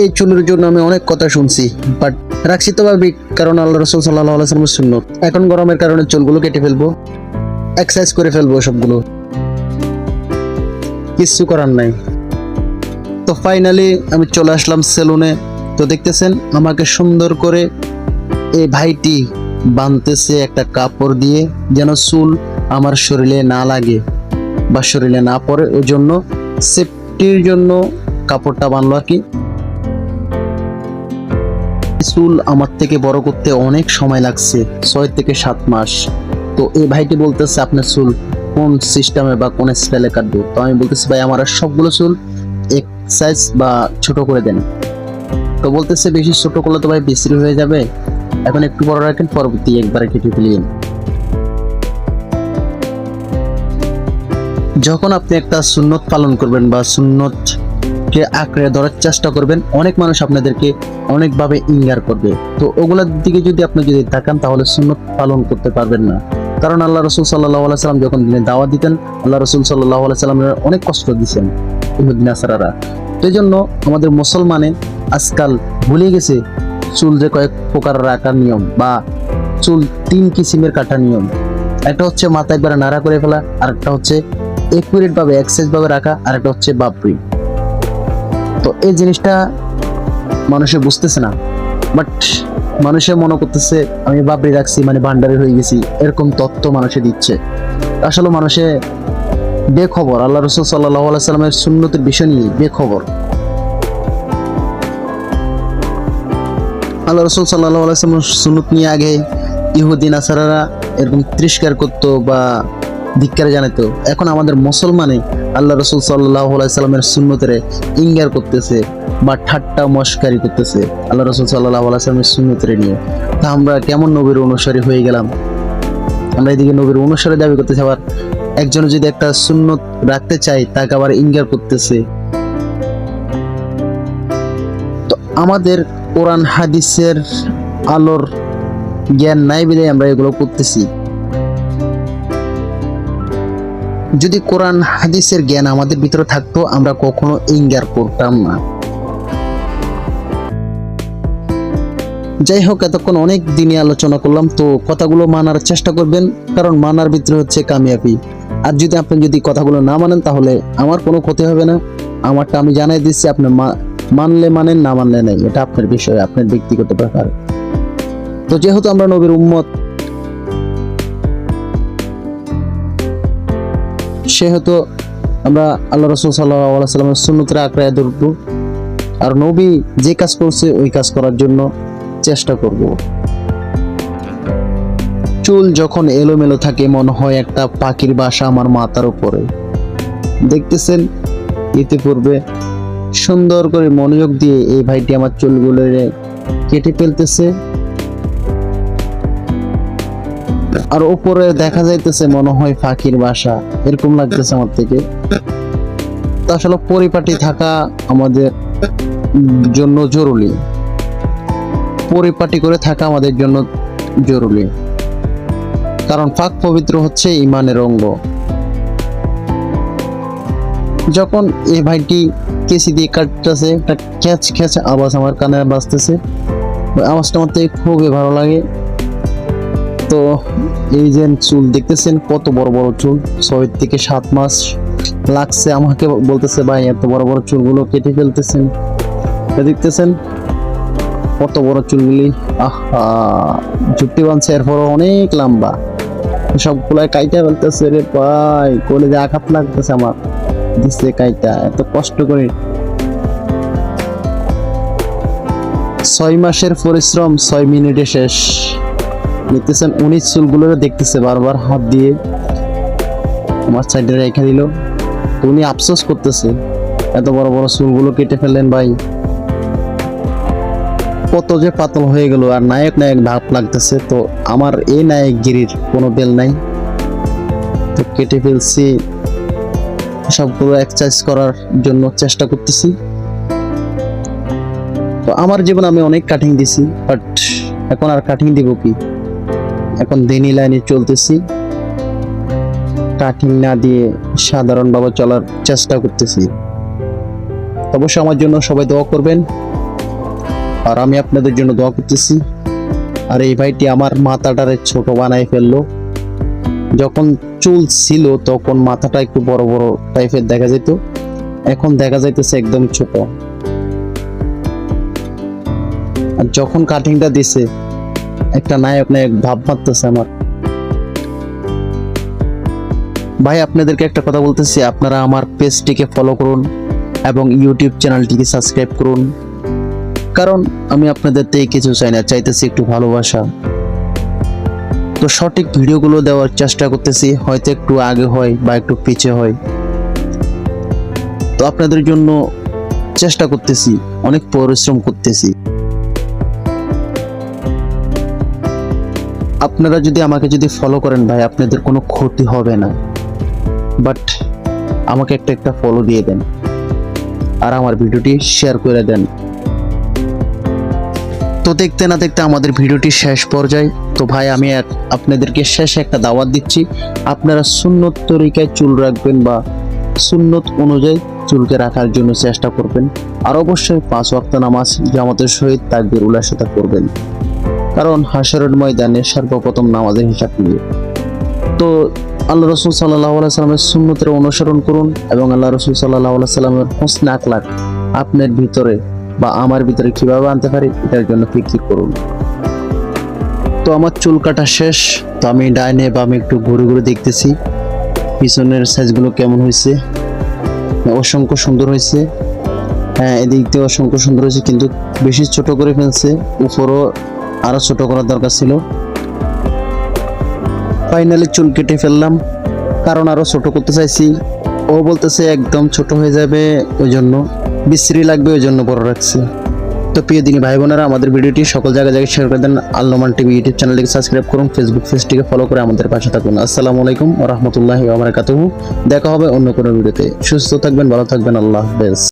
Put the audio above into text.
এই চুলের জন্য আমি অনেক কথা শুনছি বাট রাখছি তো ভাবি, কারণ আল্লাহ রসুল সাল্লাহ সুন্নত। এখন গরমের কারণে চুলগুলো কেটে ফেলব এক্সারসাইজ করে ফেলব সবগুলো। কিচ্ছু করার নাই। তো ফাইনালি আমি চলে আসলাম সেলুনে তো দেখতেছেন, আমাকে সুন্দর করে এই ভাইটি বাঁধতেছে একটা কাপড় দিয়ে, যেন চুল আমার শরীরে না লাগে বা শরীরে না পড়ে। ওই জন্য সেফটির জন্য কাপড়টা বানলো আর কি। চুল আমার থেকে বড় করতে অনেক সময় লাগছে, ছয় থেকে সাত মাস। তো এই ভাইটি বলতেছে, আপনার চুল কোন সিস্টেমে বা কোন স্টাইলে কাটবো? তো আমি বলতেছি, ভাই, আমার সবগুলো চুল এক সাইজ বা ছোট করে দেন। তো বলতেছে, বেশি ছোট করলে তো ভাই বিশ্রী হয়ে যাবে। এখন একটু বড় রাখেন, পরবর্তী একবারে কেটে ফেলিয়ে যখন আপনি একটা সুন্নত পালন করবেন বা সুন্নত কে আঁকড়ে ধরার চেষ্টা করবেন, অনেক মানুষ আপনাদেরকে অনেকভাবে ইঙ্গার করবে। তো ওগুলোর দিকে যদি আপনি যদি তাকান, তাহলে সুন্নত পালন করতে পারবেন না। কারণ আল্লাহ রসুল সাল্লাহ সাল্লাম যখন দিনে দাওয়া দিতেন, আল্লাহ রসুল সাল্লাহ সাল্লামের অনেক কষ্ট দিচ্ছেন ইহুদ্দিন আসারারা এই জন্য আমাদের মুসলমানে আজকাল ভুলে গেছে চুল যে কয়েক প্রকার রাখার নিয়ম বা চুল তিন কিসিমের কাটার নিয়ম। একটা হচ্ছে মাথা একবারে নাড়া করে ফেলা আর একটা হচ্ছে একুরেট ভাবে এক্সাইজ ভাবে রাখা আর একটা হচ্ছে বাপরি তো এই জিনিসটা মানুষে বুঝতেছে না। বাট মানুষে মনে করতেছে, আমি বাবরি রাখছি মানে ভান্ডারি হয়ে গেছি, এরকম তথ্য মানুষে দিচ্ছে। আসলে মানুষে বেখবর, আল্লাহ রসুল সাল্লাহ সাল্লামের সুন্নতের বিষয় নিয়ে বেখবর। আল্লাহ রসুল সাল্লাহ আলাইসাল্লাম সুন্নত নিয়ে আগে ইহুদিন আসারারা এরকম তিরস্কার করতো বা ধিক্কার জানাতো। এখন আমাদের মুসলমানে আল্লাহ রসুল সাল্লাহ আলাইসাল্লামের সুন্নতের ইঙ্গার করতেছে বা ঠাট্টা মস্কারি করতেছে আল্লাহ রসুল সাল্লাহ আলাইসাল্লামের সুন্নতের নিয়ে। তা আমরা কেমন নবীর অনুসারী হয়ে গেলাম? আমরা এদিকে নবীর অনুসারে দাবি করতেছি, আবার একজন যদি একটা সুন্নত রাখতে চাই তাকে আবার ইঙ্গার করতেছে। তো আমাদের কোরআন, হাদিসের আলোর জ্ঞান নাই বলে আমরা এগুলো করতেছি। যদি কোরআন, হাদিসের জ্ঞান আমাদের ভিতরে থাকতো, আমরা কখনো ইঙ্গার করতাম না। যাই হোক এতক্ষণ অনেক দিনে আলোচনা করলাম, তো কথাগুলো মানার চেষ্টা করবেন, কারণ মানার ভিতরে হচ্ছে কামিয়াবি। আর যদি আপনি যদি কথাগুলো না মানেন, তাহলে আমার কোনো ক্ষতি হবে না। আমারটা আমি জানাই দিচ্ছি, আপনি মানলে মানেন, না মানলে নাই। এটা আপনার বিষয়, আপনার ব্যক্তিগত ব্যাপার। তো যেহেতু আমরা নবীর উম্মত সেহেতু আমরা আল্লাহ রসুল সাল্লাহ সাল্লামের সুন্নতরা আঁকড়ায় ধরবো। আর নবী যে কাজ করছে, ওই কাজ করার জন্য চেষ্টা করব। চুল যখন এলোমেলো থাকে, মনে হয় একটা পাখির বাসা আমার মাথার উপরে। দেখতেছেন, ইতিপূর্বে সুন্দর করে মনোযোগ দিয়ে এই ভাইটি আমার চুলগুলো কেটে ফেলতেছে। আর উপরে দেখা যাইতেছে মনে হয় ফাঁকির বাসা, এরকম লাগতেছে আমার থেকে। আসলে পরিপাটি থাকা আমাদের জন্য জরুরি। পরিপাটি করে থাকা আমাদের জন্য জরুরি। কারণ পাক পবিত্র হচ্ছে ইমানের অঙ্গ। যখন এই ভাইটি কেসি দিয়ে কাটতেছে, একটা খ্যাচ খ্যাচ আওয়াজ আমার কানে বাজতেছে। আওয়াজটা আমার থেকে খুবই ভালো লাগে। তো এই যে চুল, দেখতেছেন কত বড় বড় চুল, ছয় থেকে সাত মাস লাগছে আমাকে বলতেছে, ভাই, এত বড় বড় চুলগুলো কেটে ফেলতেছেন। দেখতেছেন কত বড় চুলগুলি, আহা জুটি বানছে এরপর অনেক লম্বা। সবগুলাই কাইটা ফেলতেছে রে ভাই কোলে যে আঘাত লাগতেছে আমার দিচ্ছে কাইটা, এত কষ্ট করে। ছয় মাসের পরিশ্রম, ছয় মিনিটে শেষ। দেখতেছেন, উনি চুলগুলো দেখতেছে বারবার, হাত দিয়ে আমার সাইডে রেখে দিল। তো উনি আফসোস করতেছে, এত বড় বড় চুলগুলো কেটে ফেললেন ভাই। কত যে পাতল হয়ে গেল, আর নায়ক নায়ক ভাব লাগতেছে। তো আমার এই নায়ক গিরির কোনো বেল নাই। তো কেটে ফেলছি, সবগুলো এক্সারসাইজ করার জন্য চেষ্টা করতেছি। তো আমার জীবন আমি অনেক কাটিং দিছি বাট এখন আর কাটিং দিব কি? এখন দিনী লাইনে চলতেছি। কাটিং না দিয়ে সাধারণভাবে চলার চেষ্টা করতেছি। অবশ্যই আমার জন্য সবাই দোয়া করবেন। আর আমি আপনাদের জন্য দোয়া করতেছি। আর এই ভাইটি আমার মাথাটারে ছোট বানাই ফেলল। যখন চুল ছিল তখন মাথাটা একটু বড় বড় টাইপের দেখা যেত। এখন দেখা যাইতেছে একদম ছোট। আর যখন কাটিংটা দিছে একটা নায়ক নায়ক ভাব মারতেছে আমার। ভাই, আপনাদেরকে একটা কথা বলতেছি, আপনারা আমার পেজটিকে ফলো করুন এবং ইউটিউব চ্যানেলটিকে সাবস্ক্রাইব করুন। কারণ আমি আপনাদের থেকে কিছু চাই না, চাইতেছি একটু ভালোবাসা। তো সঠিক ভিডিওগুলো দেওয়ার চেষ্টা করতেছি, হয়তো একটু আগে হয় বা একটু পিছে হয়। তো আপনাদের জন্য চেষ্টা করতেছি, অনেক পরিশ্রম করতেছি। আপনারা যদি আমাকে যদি ফলো করেন ভাই, আপনাদের কোনো ক্ষতি হবে না। বাট আমাকে একটা একটা ফলো দিয়ে দেন। আর আমার ভিডিওটি শেয়ার করে দেন। তো দেখতে না দেখতে আমাদের ভিডিওটি শেষ পর্যায়ে। তো ভাই, আমি আপনাদেরকে শেষে একটা দাওয়াত দিচ্ছি। আপনারা সুন্নত তরিকায় চুল রাখবেন বা সুন্নত অনুযায়ী চুলকে রাখার জন্য চেষ্টা করবেন। আর অবশ্যই পাঁচ ওয়াক্ত নামাজ জামাতের সহিত তাকবির উল্লাসতা করবেন। কারণ হাসরের ময়দানে সর্বপ্রথম নামাজের হিসাব নিয়ে। তো আল্লাহ রসুল সাল্লাহ সাল্লামের সুন্নতের অনুসরণ করুন এবং আল্লাহ রসুল সাল্লাহ সাল্লামের হোসনে আখলাক আপনার ভিতরে বা আমার ভিতরে কীভাবে আনতে পারি, এটার জন্য ফিকির করুন। তো আমার চুল কাটা শেষ, তো আমি ডাইনে বা আমি একটু ঘুরে ঘুরে দেখতেছি, পিছনের সাইজগুলো কেমন হয়েছে? অসংখ্য সুন্দর হয়েছে। হ্যাঁ এদিক দিয়ে অসংখ্য সুন্দর হয়েছে, কিন্তু বেশি ছোট করে ফেলছে, উপরও আরও ছোট করার দরকার ছিল। ফাইনালি চুল কেটে ফেললাম। কারণ আরও ছোট করতে চাইছি। ও বলতেছে একদম ছোট হয়ে যাবে ওই জন্য বিশ্রী লাগবে ওই জন্য বড় রাখছে। তো প্রিয় দিনী ভাই বোনেরা, আমাদের ভিডিওটি সকল জায়গায় জায়গায় শেয়ার করে দেন। আল্লমান টিভি ইউটিউব চ্যানেলটিকে সাবস্ক্রাইব করুন ফেসবুক পেজটিকে ফলো করে আমাদের পাশে থাকুন। আসসালামু আলাইকুম রাহমাতুল্লাহি ওয়া বারাকাতুহু। দেখা হবে অন্য কোনো ভিডিওতে। সুস্থ থাকবেন, ভালো থাকবেন, আল্লাহ হাফেজ।